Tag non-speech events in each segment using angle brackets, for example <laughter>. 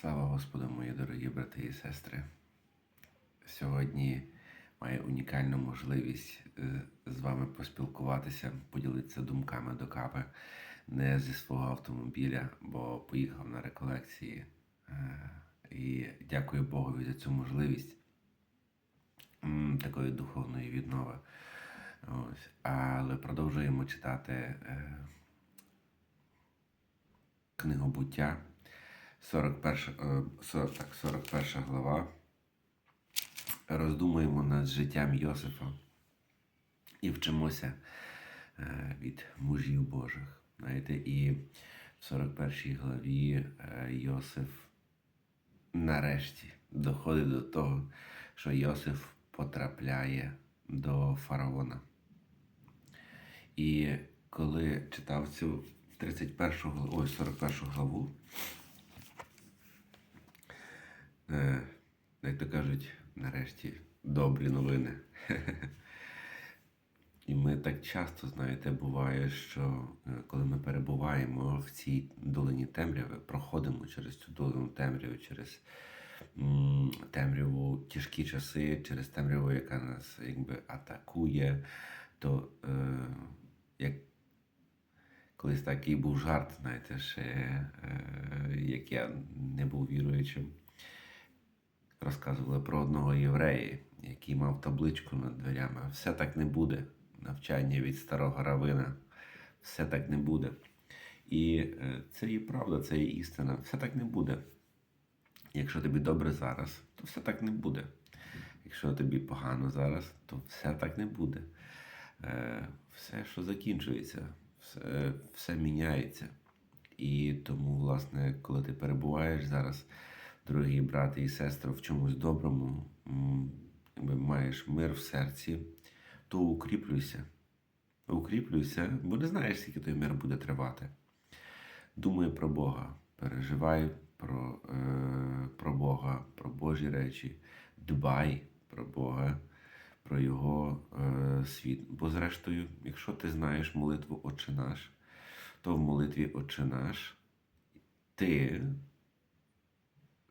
Слава Господу, мої дорогі брати і сестри. Сьогодні маю унікальну можливість е, з вами поспілкуватися, поділитися думками до кави не зі свого автомобіля, бо поїхав на реколекції. Е, І дякую Богові за цю можливість такої духовної віднови. Ось. Але продовжуємо читати е, книгу буття. 41, е, 40, так, 41 глава. Роздумуємо над життям Йосифа і вчимося е, від мужів Божих. Знаєте, і в 41 главі е, Йосиф нарешті доходить до того, що Йосиф потрапляє до фараона. І коли читав цю 31 главу, ой, 41 главу, е, як то кажуть, нарешті добрі новини. <laughs> І ми так часто, знаєте, буває, що е, коли ми перебуваємо в цій долині темряви, проходимо через цю долину темряви, через темряву тяжкі часи, через темряву, яка нас якби атакує, то е, як колись такий був жарт, знаєте, ще е, як я не був віруючим розказували про одного єврея, який мав табличку над дверями. Все так не буде. Навчання від старого равина. Все так не буде. І е, це є правда, це є істина. Все так не буде. Якщо тобі добре зараз, то все так не буде. Якщо тобі погано зараз, то все так не буде. Е, Все, що закінчується, все, все міняється. І тому, власне, коли ти перебуваєш зараз, дорогі брати і сестри, в чомусь доброму, маєш мир в серці, то укріплюйся. Укріплюйся, бо не знаєш, скільки той мир буде тривати. Думай про Бога, переживай про, е, про Бога, про Божі речі, дбай про Бога, про Його е, світ. Бо, зрештою, якщо ти знаєш молитву Отче наш, то в молитві Отче наш ти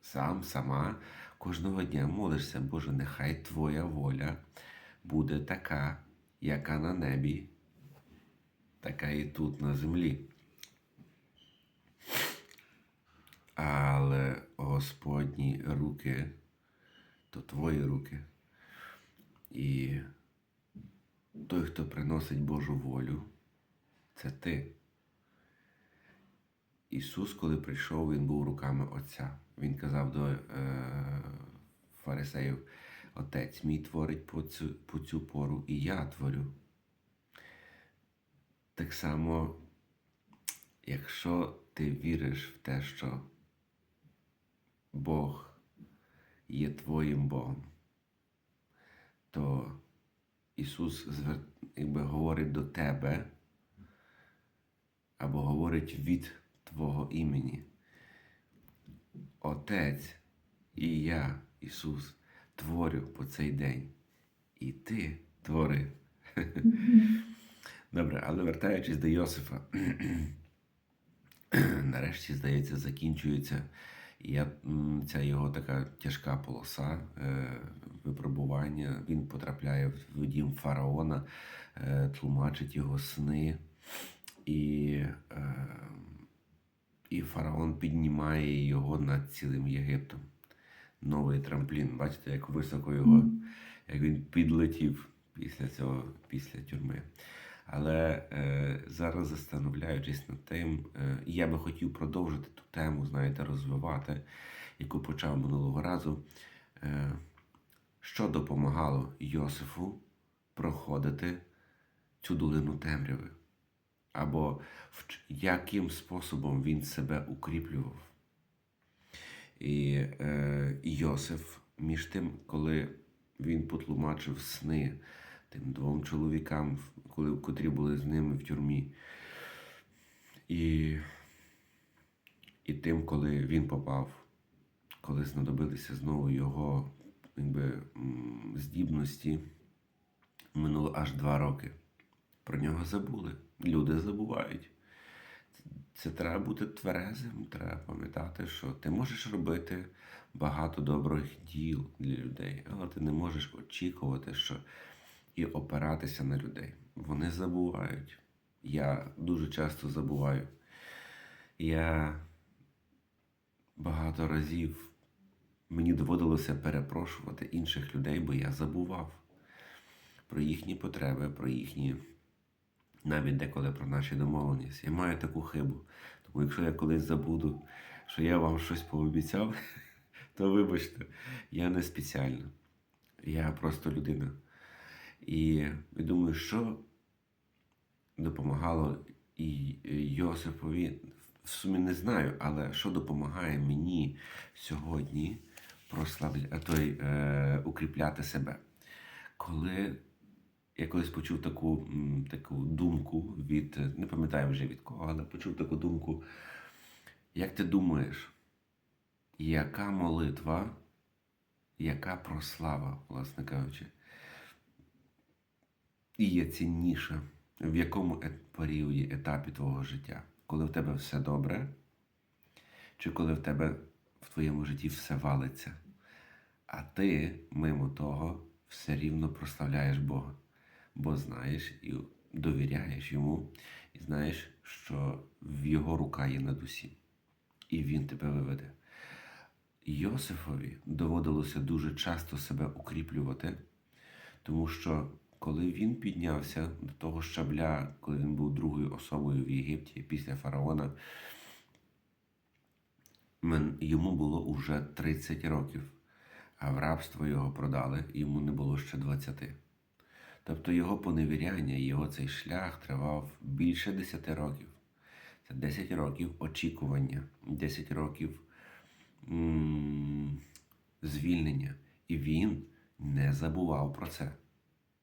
сам, сама кожного дня молишся, Боже, нехай Твоя воля буде така, яка на небі, така і тут на землі. Але Господні руки то твої руки. І той, хто приносить Божу волю, це ти. Ісус, коли прийшов, Він був руками Отця. Він казав до е, фарисеїв: Отець мій творить по цю, по цю пору, і я творю. Так само, якщо ти віриш в те, що Бог є твоїм Богом, то Ісус звер... якби говорить до тебе або говорить від Твого імені. Отець і я, Ісус, творю по цей день. І ти твори. Добре, але вертаючись до Йосифа, <clears throat> нарешті, здається, закінчується я, ця його така тяжка полоса е, випробування. Він потрапляє в дім фараона, е, тлумачить його сни, і, е, і фараон піднімає його над цілим Єгиптом. Новий трамплін. Бачите, як високо його, як він підлетів після цього, після тюрми. Але е, зараз застановляючись над тим, е, я би хотів продовжити ту тему, знаєте, розвивати, яку почав минулого разу, е, що допомагало Йосифу проходити цю долину темряви, або яким способом він себе укріплював. І е, Йосиф, між тим, коли він потлумачив сни тим двом чоловікам, коли, котрі були з ними в тюрмі, і, і тим, коли він попав, коли знадобилися знову його якби, здібності, минуло аж два роки. Про нього забули. Люди забувають. це треба бути тверезим, треба пам'ятати, що ти можеш робити багато добрих діл для людей, але ти не можеш очікувати, що і опиратися на людей. Вони забувають. Я дуже часто забуваю. Я багато разів мені доводилося перепрошувати інших людей, бо я забував про їхні потреби, про їхні навіть деколи про наші домовленості. Я маю таку хибу. Тому якщо я колись забуду, що я вам щось пообіцяв, <laughs> то вибачте, я не спеціально. Я просто людина. І я думаю, що допомагало і Йосипові, в сумі не знаю, але що допомагає мені сьогодні прославля... той, е, укріпляти себе. Коли я колись почув таку, таку думку від, не пам'ятаю вже від кого, але почув таку думку, як ти думаєш, яка молитва, яка прослава, власне кажучи, і є цінніша в якому періоді, етапі твого життя? Коли в тебе все добре, чи коли в тебе в твоєму житті все валиться, а ти мимо того все рівно прославляєш Бога, бо знаєш і довіряєш йому, і знаєш, що в його рука є над усім, і він тебе виведе. Йосифові доводилося дуже часто себе укріплювати, тому що коли він піднявся до того щабля, коли він був другою особою в Єгипті після фараона, йому було уже 30 років, а в рабство його продали, йому не було ще 20. Тобто його поневіряння, його цей шлях тривав більше 10 років. Це 10 років очікування, 10 років звільнення. І він не забував про це.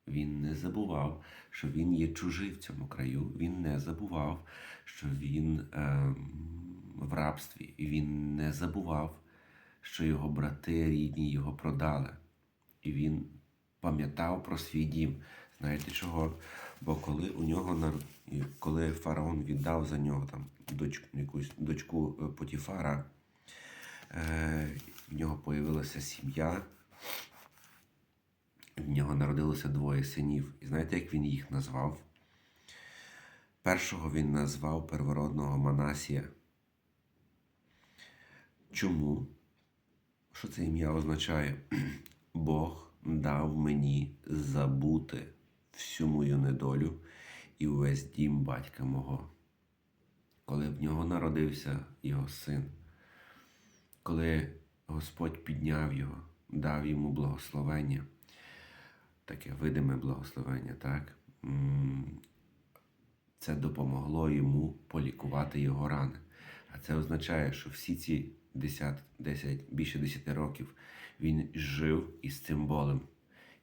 Він не забував, що він є чужий в цьому краю. Він не забував, що він ем, в рабстві. І він не забував, що його брати рідні його продали. І він пам'ятав про свій дім. Знаєте чого? Бо коли у нього коли фараон віддав за нього там дочку, якусь дочку е, Потіфара, е, в нього появилася сім'я, в нього народилося двоє синів. І знаєте, як він їх назвав? Першого він назвав первородного Манасія. Чому? Що це ім'я означає? <clears throat> Бог дав мені забути всю мою недолю і увесь дім батька мого. Коли в нього народився його син, коли Господь підняв його, дав йому благословення, таке видиме благословення, так? Це допомогло йому полікувати його рани. А це означає, що всі ці 10, 10, більше 10 років він жив із цим болем.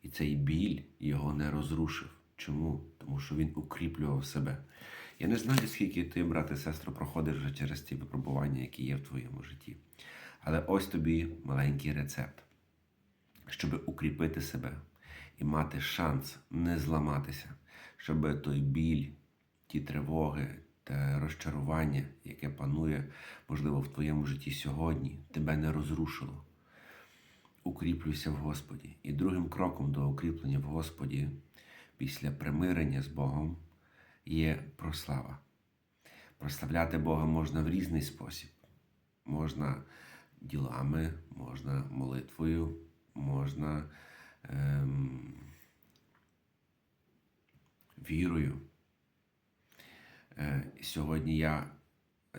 І цей біль його не розрушив. Чому? Тому що він укріплював себе. Я не знаю, скільки ти, брате, сестро, проходиш вже через ті випробування, які є в твоєму житті. Але ось тобі маленький рецепт, щоб укріпити себе і мати шанс не зламатися, щоб той біль, ті тривоги та розчарування, яке панує, можливо, в твоєму житті сьогодні, тебе не розрушило. Укріплюйся в Господі. І другим кроком до укріплення в Господі після примирення з Богом є прослава. Прославляти Бога можна в різний спосіб. Можна ділами, можна молитвою, можна ем, вірою. Е, сьогодні я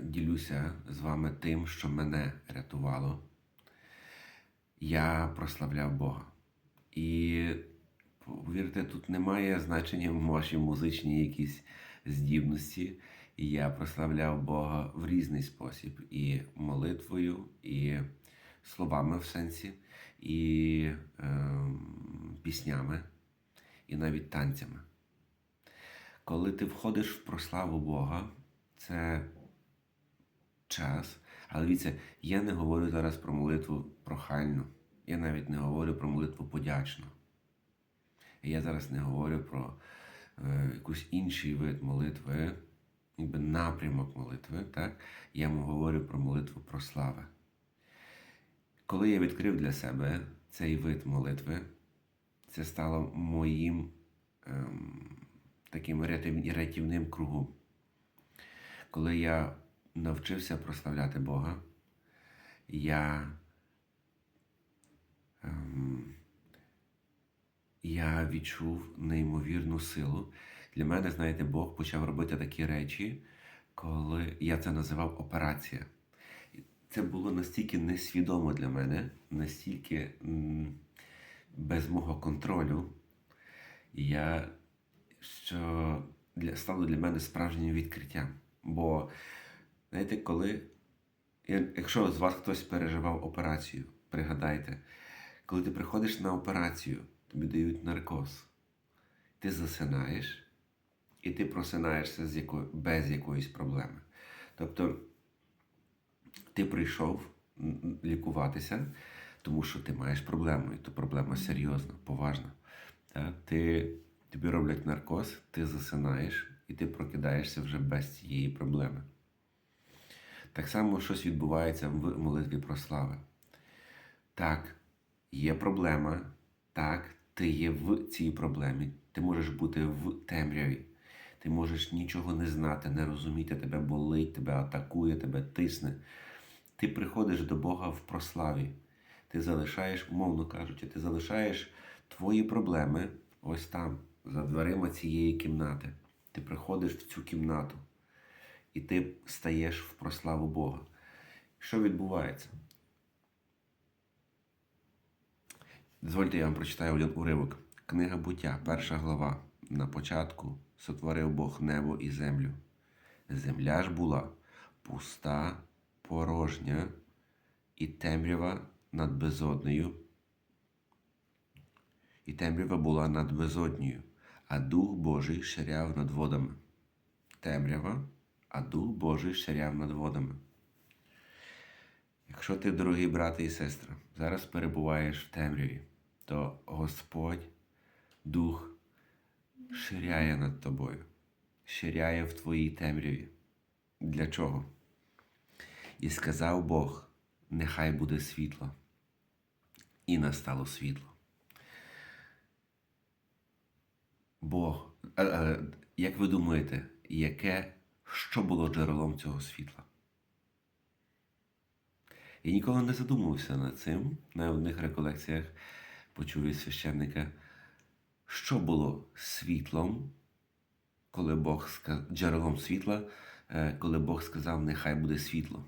ділюся з вами тим, що мене рятувало. Я прославляв Бога. І повірте, тут немає значення ваші музичні якісь здібності. Я прославляв Бога в різний спосіб. І молитвою, і словами в сенсі, і ем, піснями, і навіть танцями. Коли ти входиш в прославу Бога, це час. Але дивіться, я не говорю зараз про молитву прохальну. Я навіть не говорю про молитву подячну. Я зараз не говорю про е, якийсь інший вид молитви. якби напрямок молитви, так? я говорю про молитву про слави. Коли я відкрив для себе цей вид молитви, це стало моїм ем, таким рятів- рятівним кругом. Коли я навчився прославляти Бога, я, ем, я відчув неймовірну силу. Для мене, знаєте, Бог почав робити такі речі, коли я це називав операція. Це було настільки несвідомо для мене, настільки без мого контролю, я, що для, стало для мене справжнім відкриттям. Бо, знаєте, коли, якщо з вас хтось переживав операцію, пригадайте, коли ти приходиш на операцію, тобі дають наркоз, ти засинаєш, і ти просинаєшся з яко... без якоїсь проблеми. Тобто ти прийшов лікуватися, тому що ти маєш проблему, і то проблема серйозна, поважна. Ти, тобі роблять наркоз, ти засинаєш і ти прокидаєшся вже без цієї проблеми. Так само щось відбувається в молитві про слави. Так, є проблема, так, ти є в цій проблемі. Ти можеш бути в темряві. Ти можеш нічого не знати, не розуміти, тебе болить, тебе атакує, тебе тисне. Ти приходиш до Бога в прославі. Ти залишаєш, умовно кажучи, ти залишаєш твої проблеми ось там, за дверима цієї кімнати. Ти приходиш в цю кімнату і ти стаєш в прославу Бога. Що відбувається? Дозвольте, я вам прочитаю один уривок. Книга буття, перша глава. На початку сотворив Бог небо і землю. Земля ж була пуста, порожня і темрява над безоднею. І темрява була над безоднею, а Дух Божий ширяв над водами. Темрява, а Дух Божий ширяв над водами. Якщо ти, дорогі брати і сестри, зараз перебуваєш в темряві, то Господь, Дух, ширяє над тобою, ширяє в твоїй темряві. Для чого? І сказав Бог: нехай буде світло. І настало світло. Бог, е, е, як ви думаєте, яке, що було джерелом цього світла? Я ніколи не задумувався над цим. На одних реколекціях почув від священника, що було світлом, коли Бог сказав, джерелом світла, е, коли Бог сказав, нехай буде світло.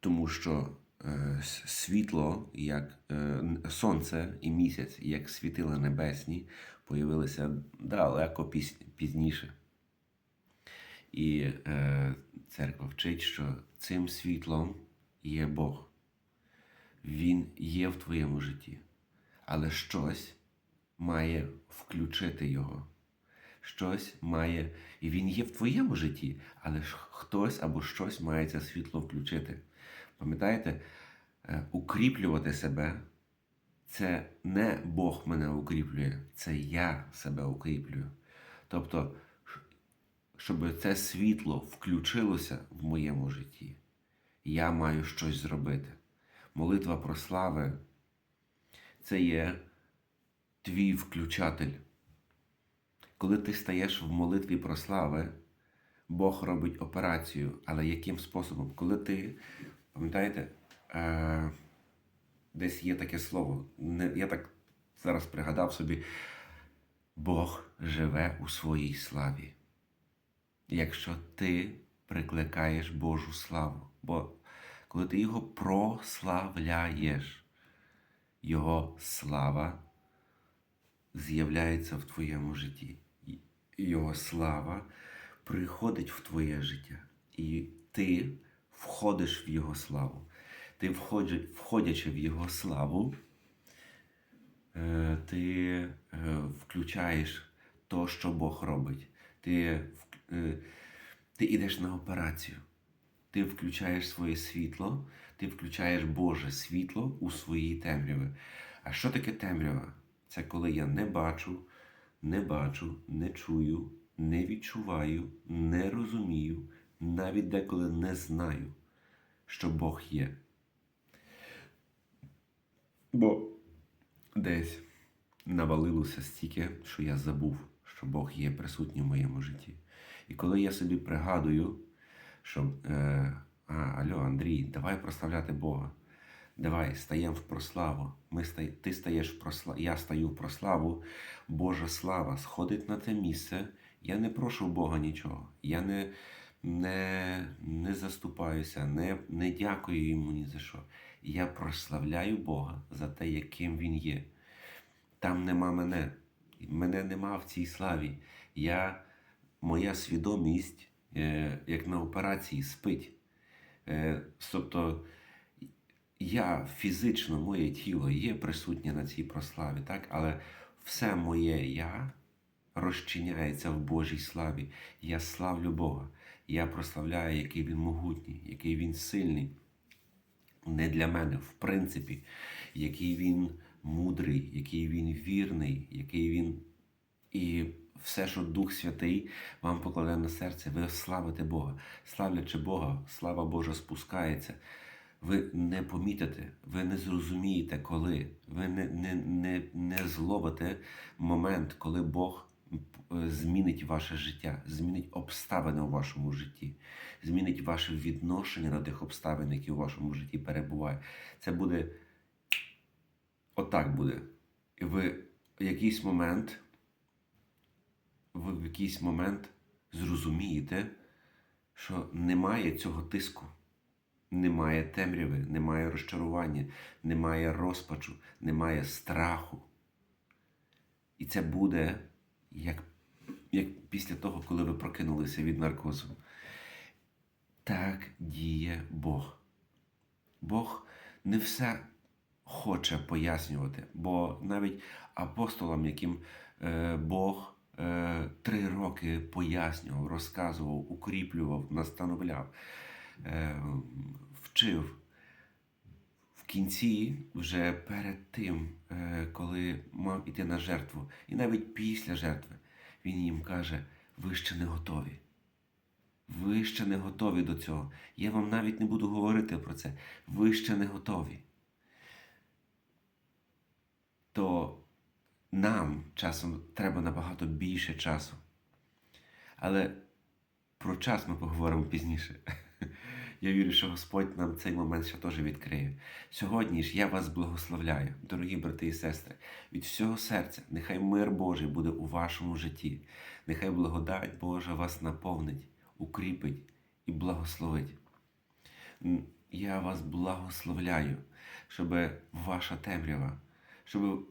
Тому що світло, як е, сонце і місяць, як світила небесні, появилися далеко пізніше. І е, церква вчить, що цим світлом є Бог. Він є в твоєму житті, але щось має включити його. Щось має, і він є в твоєму житті, але ж хтось або щось має це світло включити. Пам'ятаєте, е, укріплювати себе це не Бог мене укріплює, це я себе укріплюю. Тобто, щоб це світло включилося в моєму житті, я маю щось зробити. Молитва про слави це є твій включатель. Коли ти стаєш в молитві про слави, Бог робить операцію, але яким способом? Коли ти, пам'ятаєте, е, десь є таке слово, не, я так зараз пригадав собі, Бог живе у своїй славі. Якщо ти прикликаєш Божу славу, бо коли ти його прославляєш, його слава з'являється в твоєму житті. Його слава приходить в твоє життя. І ти входиш в Його славу. Ти, входячи в Його славу, е, ти е, включаєш то, що Бог робить. Ти, е, ти йдеш на операцію. Ти включаєш своє світло, ти включаєш Боже світло у свої темряви. А що таке темрява? Це коли я не бачу, не бачу, не чую, не відчуваю, не розумію, навіть деколи не знаю, що Бог є. Бо десь навалилося стільки, що я забув, що Бог є присутній в моєму житті. І коли я собі пригадую, що е, а, алло, Андрій, давай прославляти Бога. Давай, стаємо в прославу. Ми ста... Ти стаєш в прославу, я стаю в прославу. Божа слава сходить на те місце. Я не прошу Бога нічого. Я не, не, не заступаюся, не, не дякую йому ні за що. Я прославляю Бога за те, яким Він є. Там нема мене. Мене нема в цій славі. Я, моя свідомість, е, як на операції, спить. Е, тобто я фізично, моє тіло є присутнє на цій прославі, так? але все моє я розчиняється в Божій славі. Я славлю Бога. Я прославляю, який Він могутній, який Він сильний. Не для мене, в принципі, який він мудрий, який він вірний, який він. І все, що Дух Святий вам покладе на серце, ви славите Бога. Славлячи Бога, слава Божа спускається. Ви не помітите, ви не зрозумієте, коли. Ви не, не, не, не зловите момент, коли Бог е, змінить ваше життя, змінить обставини у вашому житті, змінить ваше відношення до тих обставин, які у вашому житті перебувають. Це буде отак буде. І ви в якийсь момент, ви в якийсь момент зрозумієте, що немає цього тиску. Немає темряви, немає розчарування, немає розпачу, немає страху. І це буде як, як після того, коли ви прокинулися від наркозу. Так діє Бог. Бог не все хоче пояснювати, бо навіть апостолам, яким е, Бог е, три роки пояснював, розказував, укріплював, настановляв вчив. В кінці, вже перед тим, е, коли мав іти на жертву, і навіть після жертви, він їм каже: ви ще не готові. Ви ще не готові до цього. Я вам навіть не буду говорити про це. Ви ще не готові. То нам часом треба набагато більше часу. Але про час ми поговоримо пізніше. Я вірю, що Господь нам цей момент ще теж відкриє. Сьогодні ж я вас благословляю, дорогі брати і сестри, від всього серця. Нехай мир Божий буде у вашому житті. Нехай благодать Божа вас наповнить, укріпить і благословить. Я вас благословляю, щоб ваша темрява, щоб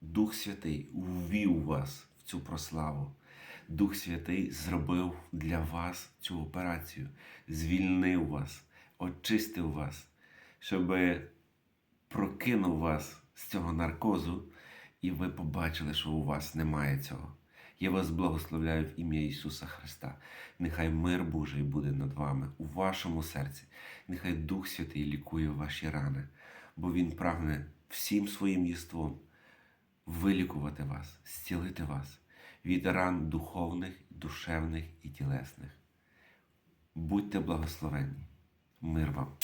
Дух Святий ввів вас в цю прославу. Дух Святий зробив для вас цю операцію, звільнив вас, очистив вас, щоб прокинув вас з цього наркозу, і ви побачили, що у вас немає цього. Я вас благословляю в ім'я Ісуса Христа. Нехай мир Божий буде над вами у вашому серці. Нехай Дух Святий лікує ваші рани, бо Він прагне всім своїм єством вилікувати вас, зцілити вас від ран духовних, душевних і тілесних. Будьте благословенні. Мир вам!